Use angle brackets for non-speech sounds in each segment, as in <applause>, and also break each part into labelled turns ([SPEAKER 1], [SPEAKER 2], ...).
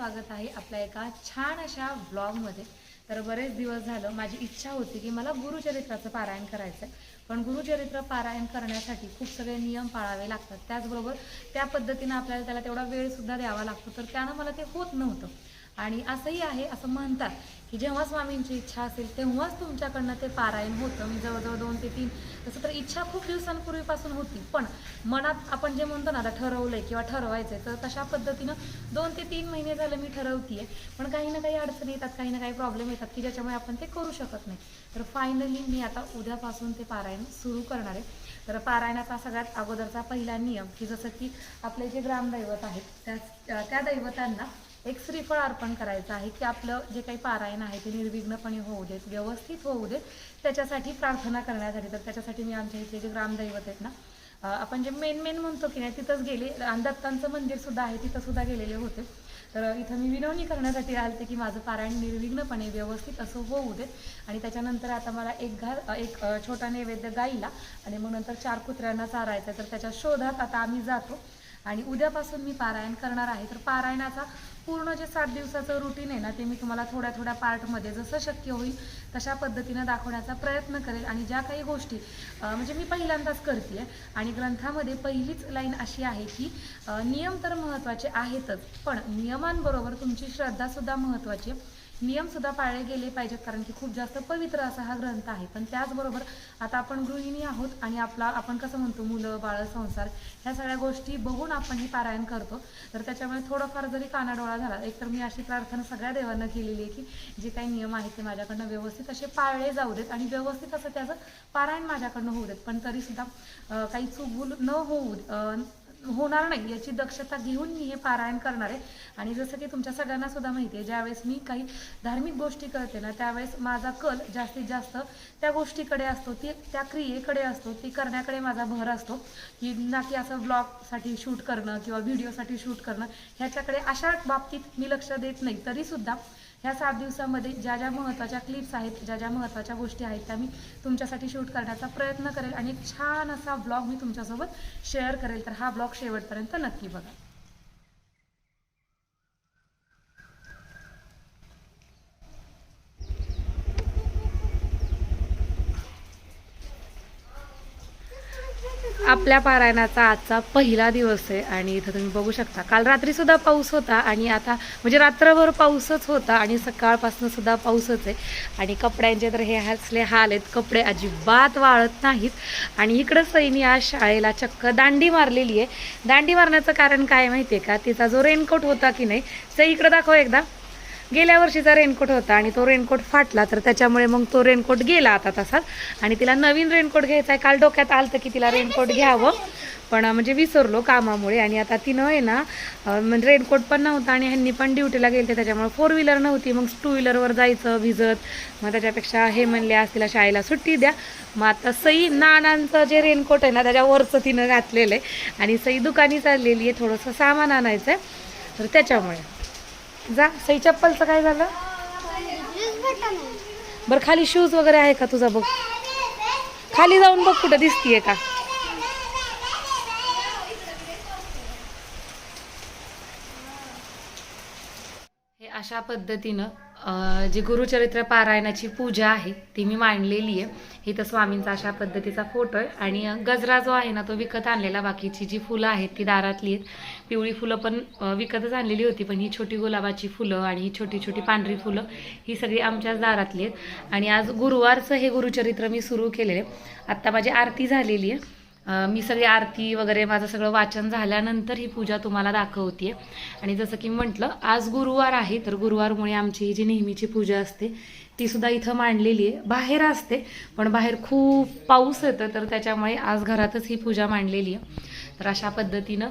[SPEAKER 1] स्वागत आहे आपल्या एका छान अशा ब्लॉगमध्ये तर बरेच दिवस झालं माझी इच्छा होती की मला गुरुचरित्राचं पारायण करायचं आहे पण गुरुचरित्र पारायण करण्यासाठी खूप सगळे नियम पाळावे लागतात. त्याचबरोबर त्या पद्धतीनं आपल्याला त्याला तेवढा वेळसुद्धा द्यावा लागतो. तर त्यानं मला ते होत नव्हतं. आणि असंही आहे असं म्हणतात की जेव्हा स्वामींची इच्छा असेल तेव्हाच तुमच्याकडनं ते पारायण होतं. मी जवळजवळ दोन ते तीन तसं तर इच्छा खूप दिवसांपूर्वीपासून होती. पण मनात आपण जे म्हणतो ना आता ठरवलंय किंवा ठरवायचंय तर तशा पद्धतीनं दोन ते तीन महिने झालं मी ठरवतीये. पण काही ना काही अडचणी येतात काही ना काही प्रॉब्लेम येतात की ज्याच्यामुळे आपण ते करू शकत नाही. तर फायनली मी आता उद्यापासून ते पारायण सुरू करणार आहे. तर पारायणाचा सगळ्यात अगोदरचा पहिला नियम की जसं की आपले जे ग्रामदैवत आहेत त्या त्या दैवतांना एक श्रीफळ अर्पण करायचं आहे की आपलं जे काही पारायण आहे ते निर्विघ्नपणे होऊ देत व्यवस्थित होऊ देत त्याच्यासाठी प्रार्थना करण्यासाठी. तर त्याच्यासाठी मी आमच्या इथे जे ग्रामदैवत आहेत ना आपण जे मेन मेन म्हणतो की नाही तिथंच गेले. आणि दत्तांचं मंदिरसुद्धा आहे तिथंसुद्धा गेलेले होते. तर इथं मी विनवणी करण्यासाठी आलते की माझं पारायण निर्विघ्नपणे व्यवस्थित असं होऊ देत. आणि त्याच्यानंतर आता मला एक घाल एक छोटा नैवेद्य गाईला आणि मग नंतर चार कुत्र्यांना चारायचं तर त्याच्या शोधात आता आम्ही जातो. आणि उद्यापासून मी पारायण करणार आहे. तर पारायणाचा पूर्ण जे सात दिवसाचं रुटीन आहे ना ते मी तुम्हाला थोड्या थोड्या पार्टमध्ये जसं शक्य होईल तशा पद्धतीनं दाखवण्याचा प्रयत्न करेल. आणि ज्या काही गोष्टी म्हणजे मी पहिल्यांदाच करते आणि ग्रंथामध्ये पहिलीच लाईन अशी आहे की नियम तर महत्त्वाचे आहेतच पण नियमांबरोबर तुमची श्रद्धासुद्धा महत्त्वाची आहे. नियमसुद्धा पाळले गेले पाहिजेत कारण की खूप जास्त पवित्र असा हा ग्रंथ आहे. पण त्याचबरोबर आता आपण गृहिणी आहोत आणि आपला आपण कसं म्हणतो मुलं बाळ संसार ह्या सगळ्या गोष्टी बघून आपण हे पारायण करतो. तर त्याच्यामुळे थोडंफार जरी कानाडोळा झाला एकतर मी अशी प्रार्थना सगळ्या देवांना केलेली आहे की जे काही नियम आहेत ते माझ्याकडनं व्यवस्थित असे पाळले जाऊ देत आणि व्यवस्थित असं त्याचं पारायण माझ्याकडनं होऊ देत. पण तरीसुद्धा काही चुकूल न होऊ होणार नाही याची दक्षता घेऊन मी हे पारायण करणार आहे. आणि जसं की तुमच्या सगळ्यांना सुद्धा माहिती आहे ज्यावेळेस मी काही धार्मिक गोष्टी करते ना त्यावेळेस माझा कल जास्तीत जास्त त्या गोष्टीकडे असतो ती त्या क्रियेकडे असतो ती करण्याकडे माझा भर असतो. की ना की असं ब्लॉगसाठी शूट करणं किंवा व्हिडिओसाठी शूट करणं ह्याच्याकडे अशा बाबतीत मी लक्ष देत नाही तरीसुद्धा ह्या सात दिवसामध्ये ज्या ज्या महत्त्वाच्या क्लिप्स आहेत ज्या ज्या महत्त्वाच्या गोष्टी आहेत त्या मी तुमच्यासाठी शूट करण्याचा प्रयत्न करेल आणि एक छान असा ब्लॉग मी तुमच्यासोबत शेअर करेल. तर हा ब्लॉग शेवटपर्यंत नक्की बघा. आपल्या पारायणाचा आजचा पहिला दिवस आहे आणि इथं तुम्ही बघू शकता. काल रात्री सुद्धा पाऊस होता आणि आता म्हणजे रात्रभर पाऊसच होता आणि सकाळपासून सुद्धा पाऊसच आहे. आणि कपड्यांचे तर हे हसले हाल आहेत. कपडे अजिबात वाळत नाहीत. आणि इकडं सैनी आज शाळेला चक्क दांडी मारलेली आहे. दांडी मारण्याचं कारण काय माहिती आहे का? तिचा जो रेनकोट होता की नाही सई इकडं दाखव एकदा. गेल्या वर्षीचा रेनकोट होता आणि तो रेनकोट फाटला तर त्याच्यामुळे मग तो रेनकोट गेला आता तसाच. आणि तिला नवीन रेनकोट घ्यायचा आहे. काल डोक्यात आलं की तिला रेनकोट घ्यावं. पण म्हणजे विसरलो कामामुळे. आणि आता तिनं आहे ना म्हणजे रेनकोट पण नव्हता आणि ह्यांनी पण ड्युटीला गेलते. त्याच्यामुळे फोर व्हीलर नव्हती. मग टू व्हीलरवर जायचं भिजत. मग त्याच्यापेक्षा हे म्हणले आज तिला शाळेला सुट्टी द्या. मग आता सई नानांचं जे रेनकोट आहे ना त्याच्यावरचं तिनं घातलेलं आहे. आणि सई दुकानी चाललेली आहे. थोडंसं सामान आणायचं आहे तर त्याच्यामुळे. जा सई चप्पलचं काय झालं? बरं खाली शूज वगैरे आहे का तुझा बघ? खाली जाऊन बघ कुठं दिसतीये का. हे अशा पद्धतीनं जी गुरुचरित्र पारायणाची पूजा आहे ती मी मांडलेली आहे. इथं स्वामींचा अशा पद्धतीचा फोटो आहे. आणि गजरा जो आहे ना तो विकत आणलेला. बाकीची जी फुलं आहेत ती दारातली आहेत. पिवळी फुलं पण विकतच आणलेली होती. पण ही छोटी गुलाबाची फुलं आणि ही छोटी छोटी पांढरी फुलं ही सगळी आमच्याच दारातली आहेत. आणि आज गुरुवारचं हे गुरुचरित्र मी सुरू केलेलं आहे. आत्ता माझी आरती झालेली आहे. मी सगळी आरती वगैरे माझं सगळं वाचन झाल्यानंतर ही पूजा तुम्हाला दाखवते आणि जसं की म्हटलं आज गुरुवार आहे तर गुरुवारमुळे आमची ही जी नेहमीची पूजा असते ती सुद्धा इथं मांडलेली आहे. बाहेर असते पण बाहेर खूप पाऊस येतं तर त्याच्यामुळे आज घरातच ही पूजा मांडलेली आहे. तर अशा पद्धतीनं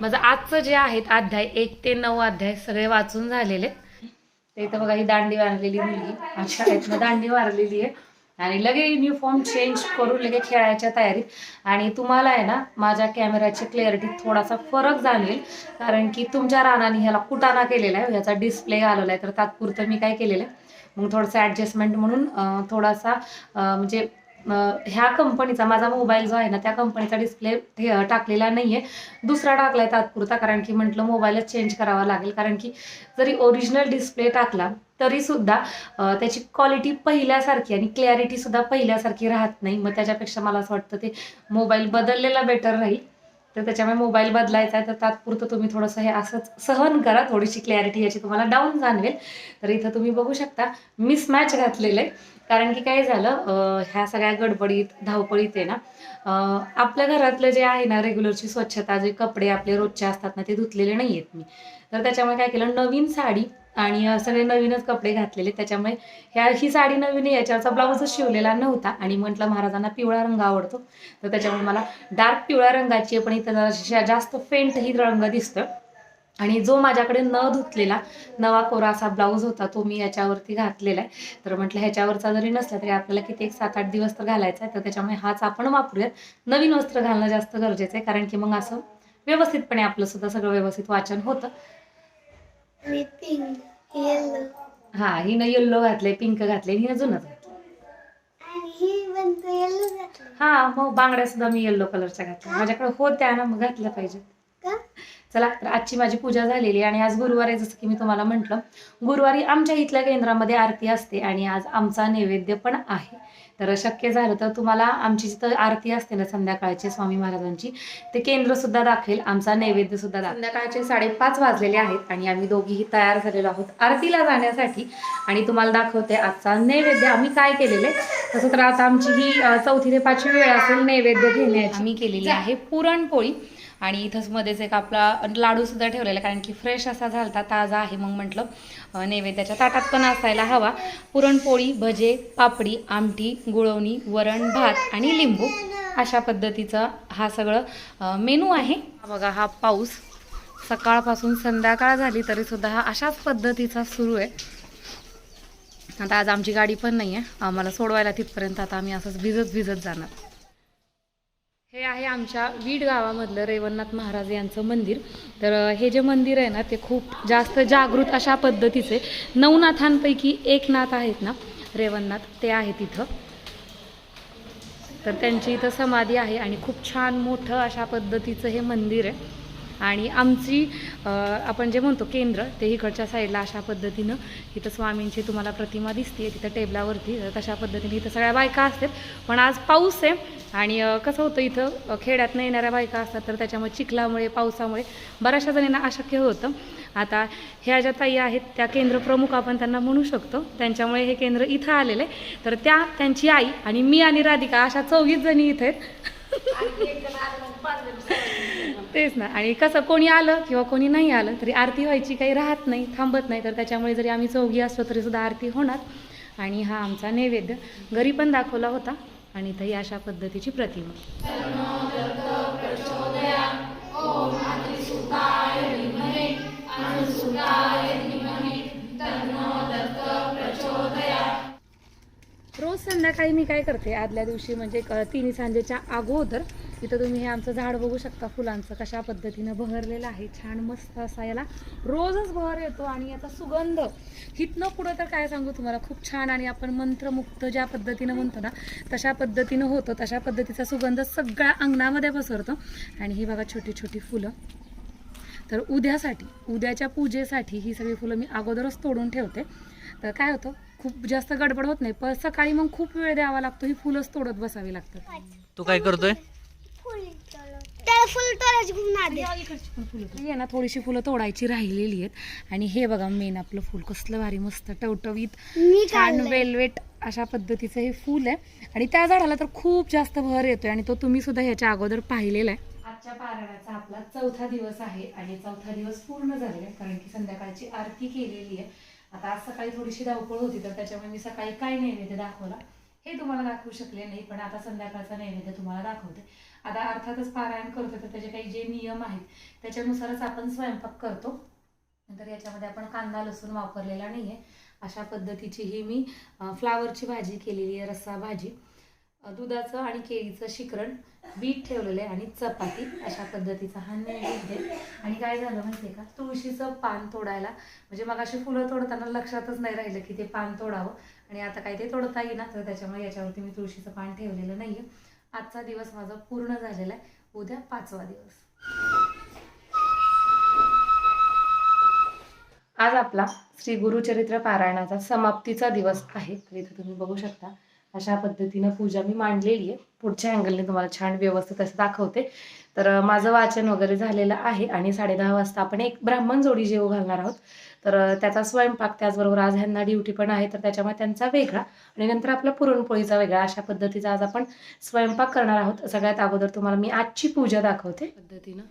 [SPEAKER 1] माझं आजचं जे आहेत अध्याय एक ते नऊ अध्याय सगळे वाचून झालेले. ते इथं बघा ही दांडी वारलेली मुलगी. शाळेतनं दांडी वारलेली आहे. आणि लगे युनिफॉर्म चेंज करून लगे खेळायच्या तयारीत. आणि तुम्हाला आहे ना माझ्या कॅमेऱ्याची क्लिअरिटी थोडासा फरक जाणवेल. कारण की तुमच्या रानाने ह्याला कुटाणा केलेला आहे ह्याचा डिस्प्ले आलेला आहे. तर तात्पुरतं मी काय केलेलं आहे? मग थोडंसं ॲडजस्टमेंट म्हणून थोडासा म्हणजे ह्या कंपनीचा माझा मोबाईल जो आहे ना त्या कंपनीचा डिस्प्ले टाकलेला नाही आहे दुसरा टाकला आहे तात्पुरता कारण की म्हटलं मोबाईलच चेंज करावा लागेल. कारण की जरी ओरिजिनल डिस्प्ले टाकला तरी सुद्धा त्याची क्वालिटी पहिल्यासारखी आणि क्लॅरिटी सुद्धा पहिल्यासारखी राहत नाही. मग त्याच्यापेक्षा मला असं वाटतं ते मोबाईल बदललेला बेटर राहील. तर त्याच्यामुळे मोबाईल बदलायचा आहे. तर तात्पुरतं तुम्ही थोडंसं हे असंच सहन करा. थोडीशी क्लॅरिटी याची तुम्हाला डाऊन जाणवेल. तर इथं तुम्ही बघू शकता मिसमॅच घातलेलं आहे. कारण की काय झालं ह्या सगळ्या गडबडीत धावपळीत आहे ना आपल्या घरातलं जे आहे ना रेग्युलरची स्वच्छता जे कपडे आपले रोजचे असतात ना ते धुतलेले नाही आहेत मी. तर त्याच्यामुळे काय केलं नवीन साडी आणि सगळे नवीनच कपडे घातलेले. त्याच्यामुळे ह्या ही साडी नवीन आहे याच्यावरचा ब्लाऊजच शिवलेला नव्हता आणि म्हटलं महाराजांना पिवळा रंग आवडतो. तर त्याच्यामुळे मला डार्क पिवळ्या रंगाची पण इथं जरा जास्त फेंट ही रंग दिसतं. आणि जो माझ्याकडे न धुतलेला नवा कोरा असा ब्लाऊज होता तो मी याच्यावरती घातलेला आहे. तर म्हटलं ह्याच्यावरचा जरी नसला तरी आपल्याला किती एक सात आठ दिवस तर घालायचा आहे. तर त्याच्यामुळे हाच आपण वापरूयात. नवीन वस्त्र घालणं जास्त गरजेचं आहे कारण की मग असं व्यवस्थितपणे आपलं सुद्धा सगळं व्यवस्थित वाचन होतं. हा हिनं येल्लो घातले पिंक घातले हिनं जुनच घातलं
[SPEAKER 2] ही
[SPEAKER 1] मग बांगड्या सुद्धा मी येल्लो कलरच्या घातल्या. माझ्याकडे होत्या ना मग घातल्या पाहिजेत. चला तर आजची माझी पूजा झालेली आहे आणि आज गुरुवार आहे जसं की मी तुम्हाला म्हटलं. गुरुवारी आमच्या इथल्या केंद्रामध्ये आरती असते आणि आज आमचा नैवेद्य पण आहे. तर शक्य झालं तर तुम्हाला आमची जिथं आरती असते ना संध्याकाळची स्वामी महाराजांची ते केंद्र सुद्धा दाखवेल. आमचा नैवेद्य सुद्धा दाखवेल. संध्याकाळचे साडेपाच वाजलेले आहेत आणि आम्ही दोघीही तयार झालेलो आहोत आरतीला जाण्यासाठी. आणि तुम्हाला दाखवते आजचा नैवेद्य. आम्ही काय केलेलं आहे? तसं तर आता आमची ही चौथी ते पाचवी वेळ असेल नैवेद्य घेण्याची. आम्ही केलेली आहे पुरणपोळी. आणि इथंच मध्येच एक आपला लाडूसुद्धा ठेवलेला कारण की फ्रेश असा झालता ताजा आहे मग म्हटलं नैवेद्याच्या ताटात पण असायला हवा. पुरणपोळी भजे पापडी आमटी गुळवणी वरण भात आणि लिंबू अशा पद्धतीचा हा सगळं मेनू आहे. बघा हा पाऊस सकाळपासून संध्याकाळ झाली तरी सुद्धा हा अशाच पद्धतीचा सुरू आहे. आता आज आमची गाडी पण नाही आहे आम्हाला सोडवायला तिथपर्यंत आता आम्ही असंच भिजत भिजत जाणार. हे आहे आमच्या वीड गावामधलं रेवणनाथ महाराज यांचं मंदिर. तर हे जे मंदिर आहे ना ते खूप जास्त जागृत अशा पद्धतीचे. नवनाथांपैकी एक नाथ आहेत ना रेवणनाथ ते आहेत इथं तर त्यांची इथं समाधी आहे आणि खूप छान मोठं अशा पद्धतीचं हे मंदिर आहे. आणि आमची आपण जे म्हणतो केंद्र ते इकडच्या साईडला अशा पद्धतीनं इथं स्वामींची तुम्हाला प्रतिमा दिसते तिथं टेबलावरती तशा पद्धतीने इथं सगळ्या बायका असतात. पण आज पाऊस आहे आणि कसं होतं इथं अ, खेड्यातनं येणाऱ्या बायका असतात तर त्याच्यामुळे चिखलामुळे पावसामुळे बऱ्याचशा जणींना अशक्य होतं. आता ह्या ज्या ताई आहेत त्या केंद्र प्रमुख आपण त्यांना म्हणू शकतो. त्यांच्यामुळे हे केंद्र इथं आलेलं आहे. तर त्या त्यांची आई आणि मी आणि राधिका अशा चौघीच जणी इथं आहेत. तेच ना. आणि कसं कोणी आलं किंवा कोणी नाही आलं तरी आरती व्हायची काही राहत नाही थांबत नाही. तर त्याच्यामुळे जरी आम्ही चौघी असलो तरी सुद्धा आरती होणार. आणि हा आमचा नैवेद्य घरी पण दाखवला होता. आणि इथंही अशा पद्धतीची प्रतिमा. रोज संध्याकाळी मी काय करते आदल्या दिवशी म्हणजे क- तिन्ही सांजेच्या अगोदर इथं तुम्ही हे आमचं झाड बघू शकता फुलांचं कशा पद्धतीनं बहरलेलं आहे. छान मस्त असा याला रोजच बहर येतो आणि याचा सुगंध. हिथनं पुढं तर काय सांगू तुम्हाला खूप छान आणि आपण मंत्रमुक्त ज्या पद्धतीनं म्हणतो ना तशा पद्धतीनं होतं तशा पद्धतीचा सुगंध सगळ्या अंगणामध्ये पसरतो. आणि ही बघा छोटी छोटी फुलं. तर उद्यासाठी उद्याच्या पूजेसाठी ही सगळी फुलं मी अगोदरच तोडून ठेवते. तर काय होतं खूप जास्त गडबड होत नाही पण सकाळी मग खूप वेळ द्यावा लागतो ही फुलंच तोडत बसावी लागतात.
[SPEAKER 3] तू काय करतोय?
[SPEAKER 2] आहे.
[SPEAKER 1] ना थोडीशी फुलं तोडायची राहिलेली आहेत. आणि हे बघा मेन आपलं फुल कसलं भारी मस्त टवटवीत
[SPEAKER 2] मी
[SPEAKER 1] छान. वेलवेट अशा पद्धतीचं हे फुल आहे. आणि त्या झाडाला तर खूप जास्त भर येतोय आणि तो तुम्ही सुद्धा ह्याच्या अगोदर पाहिलेला आहे. आजच्या पारायणाचा आपला चौथा दिवस आहे आणि चौथा दिवस पूर्ण झालेला आहे कारण की संध्याकाळची आरती केलेली आहे. आता आज सकाळी थोडीशी धावपळ होती तर त्याच्यामुळे मी सकाळी काय नैवेद्य दाखवला हे तुम्हाला दाखवू शकले नाही पण आता संध्याकाळचा नैवेद्य तुम्हाला दाखवते. आता अर्थातच पारायण करतो तर त्याचे काही जे नियम आहेत त्याच्यानुसारच आपण स्वयंपाक करतो. नंतर याच्यामध्ये आपण कांदा लसूण वापरलेला नाही आहे अशा पद्धतीची ही मी फ्लावरची भाजी केलेली आहे रस्सा भाजी. दुधाचं आणि केळीचं शिकरण बीट ठेवलेलं आहे आणि चपाती अशा पद्धतीचा हा नैवेद्य आणि काय झालं माहिती आहे का? तुळशीचं पान तोडायला म्हणजे मग अशी फुलं तोडताना लक्षातच नाही राहिलं की ते पान तोडावं. आणि आता काय ते तोडता येईना तर त्याच्यामुळे याच्यावरती मी तुळशीचं पान ठेवलेलं नाही आहे आजचा दिवस माझा पूर्ण झालेला आहे. उद्या पाचवा दिवस. आज आपला श्री गुरुचरित्र पारायणाचा समाप्तीचा दिवस आहे. तर इथं तुम्ही बघू शकता. अशा पद्धतीनं पूजा मी मांडलेली आहे. पुढच्या अँगलने तुम्हाला छान व्यवस्थित असं दाखवते. तर माझं वाचन वगैरे झालेलं आहे आणि साडेदहा वाजता आपण एक ब्राह्मण जोडी जेव घालणार आहोत. तर त्याचा स्वयंपाक त्याचबरोबर आज ह्यांना ड्युटी पण आहे तर त्याच्यामुळे त्यांचा वेगळा आणि नंतर आपला पुरणपोळीचा वेगळा अशा पद्धतीचा आज आपण स्वयंपाक करणार आहोत. सगळ्यात अगोदर तुम्हाला मी आजची पूजा दाखवते. पद्धतीनं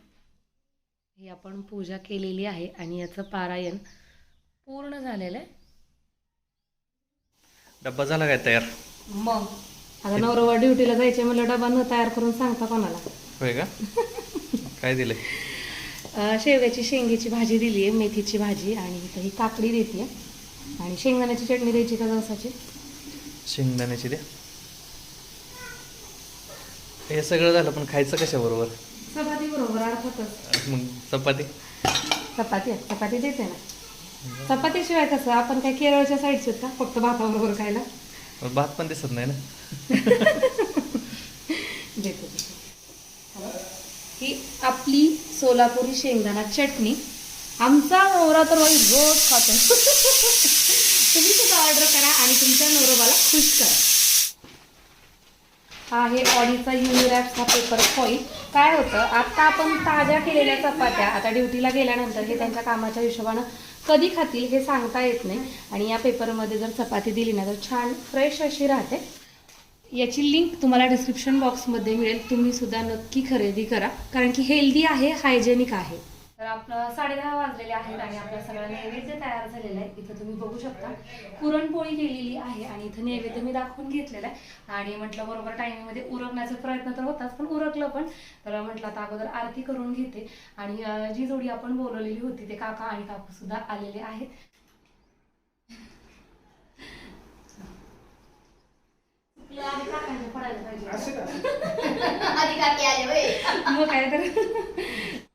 [SPEAKER 1] ही आपण पूजा केलेली आहे आणि याचं पारायण पूर्ण झालेलं आहे.
[SPEAKER 3] डब्बा झाला काय तयार?
[SPEAKER 1] मग. आता नवरोबा ड्युटीला जायचे मला डबा न तयार करून सांगता कोणाला?
[SPEAKER 3] होय का? काय दिलंय? <laughs>
[SPEAKER 1] अं, शेवग्याची शेंगीची भाजी दिली आहे मेथीची भाजी आणि इथं ही काकडी देते आणि शेंगदाण्याची चटणी द्यायची का जवसाची?
[SPEAKER 3] शेंगदाण्याची द्या. हे सगळं झालं पण खायचं कशा बरोबर
[SPEAKER 1] चपाती बरोबर अर्थातच.
[SPEAKER 3] मग चपाती?
[SPEAKER 1] चपाती चपाती देते ना. चपातीशिवाय कसं आपण काय केरळच्या साईडचे का? फक्त भाताबरोबर खायला?
[SPEAKER 3] भात पण दिसत नाही ना? <laughs>
[SPEAKER 1] देतो ही आपली सोलापुरी शेंगदाणा चटणी. आमचा नवरा तर बाई रोज खातो. <laughs> तुम्ही सुद्धा ऑर्डर करा आणि तुमच्या नवरोबाला खुश करा. हा आहे ऑडीचा युनिरॅक्सचा पेपर फॉईल काय होतं आता आपण ताज्या केलेल्या चपात्या आता ड्युटीला गेल्यानंतर हे त्यांच्या कामाच्या हिशोबानं कधी खातील हे सांगता येत नाही. आणि या पेपरमध्ये जर चपाती दिली ना तर छान फ्रेश अशी राहते. याची लिंक तुम्हाला डिस्क्रिप्शन बॉक्समध्ये मिळेल. तुम्ही सुद्धा नक्की खरेदी करा. कारण की हेल्दी आहे हायजेनिक आहे. तर आपलं साडेदहा वाजलेले आहेत आणि आपलं सगळं नैवेद्य तयार झालेलं आहे इथं तुम्ही बघू शकता. पुरणपोळी केलेली आहे आणि इथं नैवेद्य मी दाखवून घेतलेला आहे. आणि म्हटलं बरोबर टायमिंगमध्ये उरकण्याचा प्रयत्न तर होताच पण उरकलं पण. तर म्हटलं आता अगोदर आरती करून घेते. आणि जी जोडी आपण बोलवलेली होती ते काका आणि काकू सुद्धा आलेले आहेत चुकलं आणि काकांच्या पडायला पाहिजे मग काय तर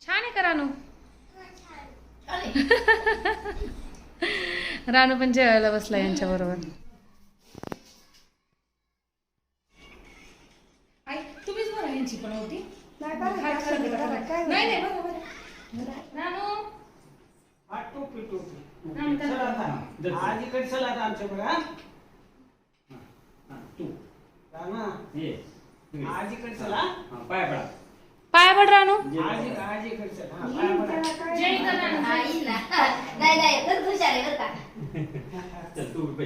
[SPEAKER 1] छान आहे का रानू रानू पण जेवायला बसला यांच्या बरोबर. आई तुम्हीच बघा यांची पण होती. नाही
[SPEAKER 4] हा, चला आता. आमच्याकडे हा? हा, तू. चला
[SPEAKER 1] पाया पड.
[SPEAKER 4] चला. हा, पडा.
[SPEAKER 1] जय
[SPEAKER 5] नाही नाही, แต่
[SPEAKER 4] ตูดไ